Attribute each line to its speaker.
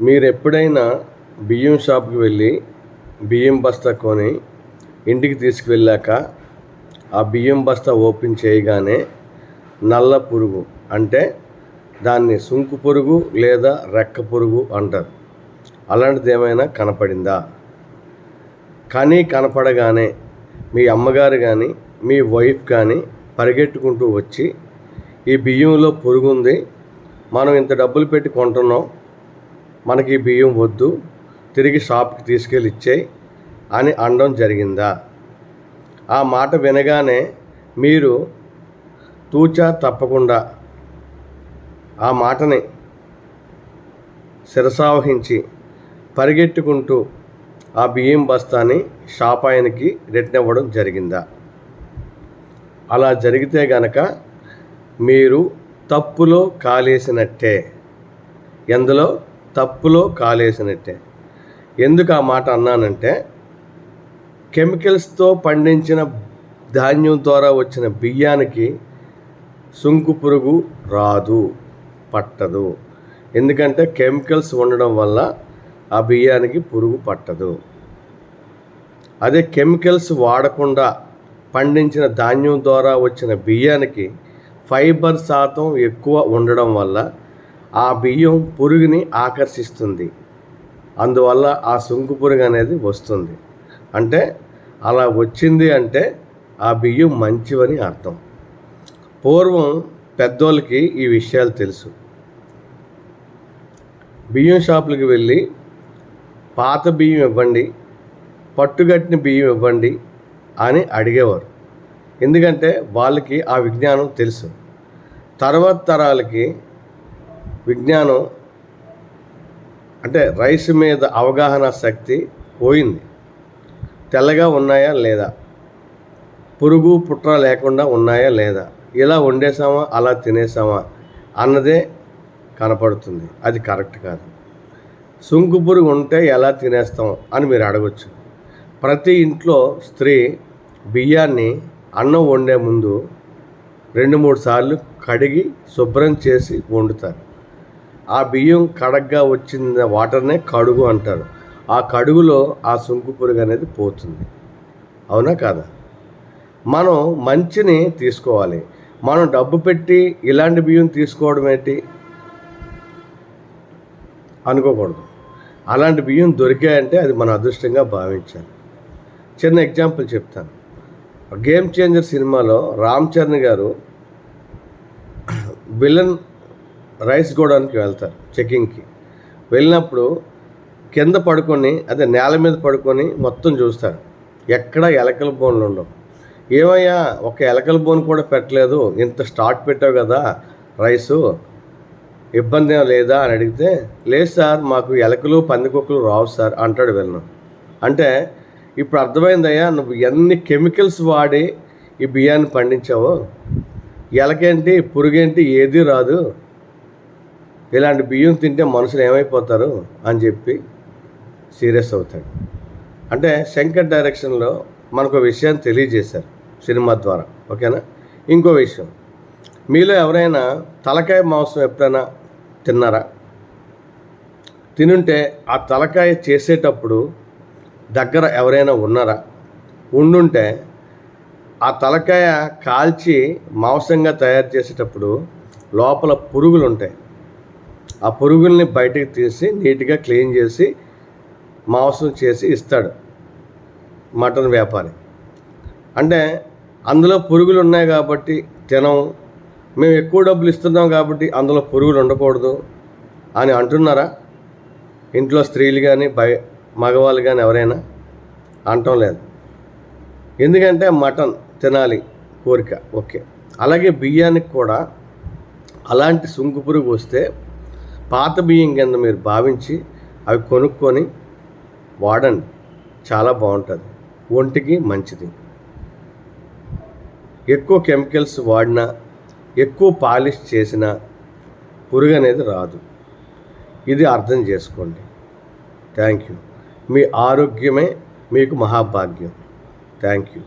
Speaker 1: మీరు ఎప్పుడైనా బియ్యం షాప్కి వెళ్ళి బియ్యం బస్తా కొని ఇంటికి తీసుకువెళ్ళాక ఆ బియ్యం బస్తా ఓపెన్ చేయగానే నల్ల పురుగు అంటే దాన్ని సుంకు పురుగు లేదా రెక్క పురుగు అంటారు. అలాంటిది ఏమైనా కనపడిందా? కానీ కనపడగానే మీ అమ్మగారు కానీ మీ వైఫ్ కానీ పరిగెట్టుకుంటూ వచ్చి ఈ బియ్యంలో పురుగు ఉంది మనం ఇంత డబ్బులు పెట్టి కొంటున్నాం మనకి బియ్యం వద్దు తిరిగి షాప్కి తీసుకెళ్ళి ఇచ్చేయి అని అనడం జరిగిందా? ఆ మాట వినగానే మీరు తూచా తప్పకుండా ఆ మాటని శిరసావహించి పరిగెట్టుకుంటూ ఆ బియ్యం బస్తాని షాప్ ఆయనకి రిటర్న్ ఇవ్వడం జరిగిందా? అలా జరిగితే గనక మీరు తప్పులో కాలేసినట్టే. ఎందులో? తప్పులో కాలేసినట్టే. ఎందుకు ఆ మాట అన్నానంటే కెమికల్స్తో పండించిన ధాన్యం ద్వారా వచ్చిన బియ్యానికి సుంకు పురుగు రాదు పట్టదు. ఎందుకంటే కెమికల్స్ ఉండడం వల్ల ఆ బియ్యానికి పురుగు పట్టదు. అదే కెమికల్స్ వాడకుండా పండించిన ధాన్యం ద్వారా వచ్చిన బియ్యానికి ఫైబర్ శాతం ఎక్కువ ఉండడం వల్ల ఆ బియ్యం పురుగుని ఆకర్షిస్తుంది. అందువల్ల ఆ సుంకు పురుగు అనేది వస్తుంది. అంటే అలా వచ్చింది అంటే ఆ బియ్యం మంచివని అర్థం. పూర్వం పెద్దోళ్ళకి ఈ విషయాలు తెలుసు. బియ్యం షాపులకు వెళ్ళి పాత బియ్యం ఇవ్వండి పట్టుగట్టిన బియ్యం ఇవ్వండి అని అడిగేవారు. ఎందుకంటే వాళ్ళకి ఆ విజ్ఞానం తెలుసు. తర్వాత తరాలకి విజ్ఞానం అంటే రైస్ మీద అవగాహన శక్తి పోయింది. తెల్లగా ఉన్నాయా లేదా? పురుగు పుట్ర లేకుండా ఉన్నాయా లేదా? ఇలా వండేసామా అలా తినేసామా అన్నదే కనపడుతుంది. అది కరెక్ట్ కాదు. సుంకు పురుగు ఉంటే ఎలా తినేస్తాం అని మీరు అడగచ్చు. ప్రతి ఇంట్లో స్త్రీ బియ్యాన్ని అన్నం వండే ముందు రెండు మూడు సార్లు కడిగి శుభ్రం చేసి వండుతారు. ఆ బియ్యం కడగ్గా వచ్చిన వాటర్నే కడుగు అంటారు. ఆ కడుగులో ఆ సుంకు పురుగు అనేది పోతుంది. అవునా కాదా? మనం మంచిని తీసుకోవాలి. మనం డబ్బు పెట్టి ఇలాంటి బియ్యం తీసుకోవడం ఏంటి? అనుకోకూడదు. అలాంటి బియ్యం దొరికాయంటే అది మన అదృష్టంగా భావించాలి. చిన్న ఎగ్జాంపుల్ చెప్తాను. గేమ్ చేంజర్ సినిమాలో రామ్ చరణ్ గారు విలన్ రైస్ గోడానికి వెళ్తారు చెకింగ్కి వెళ్ళినప్పుడు కింద పడుకొని అదే నేల మీద పడుకొని మొత్తం చూస్తారు. ఎక్కడ ఎలకల బోన్లు ఉండవు. ఏమయ్యా ఒక ఎలకల బోన్ కూడా పెట్టలేదు ఇంత స్టార్ట్ పెట్టావు కదా రైసు ఇబ్బంది లేదా అని అడిగితే లేదు సార్ మాకు ఎలకలు పందికొక్కలు రావు సార్ అంటాడు వెళ్ళను అంటే ఇప్పుడు అర్థమైందయ్యా నువ్వు ఎన్ని కెమికల్స్ వాడి ఈ బియ్యాన్ని పండించావో? ఎలకేంటి పురుగేంటి ఏది రాదు. ఇలాంటి బియ్యం తింటే మనుషులు ఏమైపోతారు అని చెప్పి సీరియస్ అవుతాడు. అంటే శంకర్ డైరెక్షన్లో మనకు విషయాన్ని తెలియజేశారు సినిమా ద్వారా ఓకేనా? ఇంకో విషయం మీలో ఎవరైనా తలకాయ మాంసం ఎప్పుడైనా తిన్నారా? తినుంటే ఆ తలకాయ చేసేటప్పుడు దగ్గర ఎవరైనా ఉన్నారా? ఉండుంటే ఆ తలకాయ కాల్చి మాంసంగా తయారు చేసేటప్పుడు లోపల పురుగులు ఉంటాయి ఆ పురుగుల్ని బయటకు తీసి నీట్గా క్లీన్ చేసి మాంసం చేసి ఇస్తాడు మటన్ వ్యాపారి. అంటే అందులో పురుగులు ఉన్నాయి కాబట్టి తినం మేము ఎక్కువ డబ్బులు ఇస్తున్నాం కాబట్టి అందులో పురుగులు ఉండకూడదు అని అంటున్నారా? ఇంట్లో స్త్రీలు కానీ బయ మగవాళ్ళు కానీ ఎవరైనా? అంటం లేదు. ఎందుకంటే మటన్ తినాలి కోరిక. ఓకే. అలాగే బియ్యానికి కూడా అలాంటి సుంకు పురుగు వస్తే పాత బియ్యం కింద మీరు భావించి అవి కొనుక్కొని వాడండి. చాలా బాగుంటుంది. ఒంటికి మంచిది. ఎక్కువ కెమికల్స్ వాడినా ఎక్కువ పాలిష్ చేసినా పురుగు అనేది రాదు. ఇది అర్థం చేసుకోండి. Thank you. మీ ఆరోగ్యమే మీకు మహాభాగ్యం. Thank you.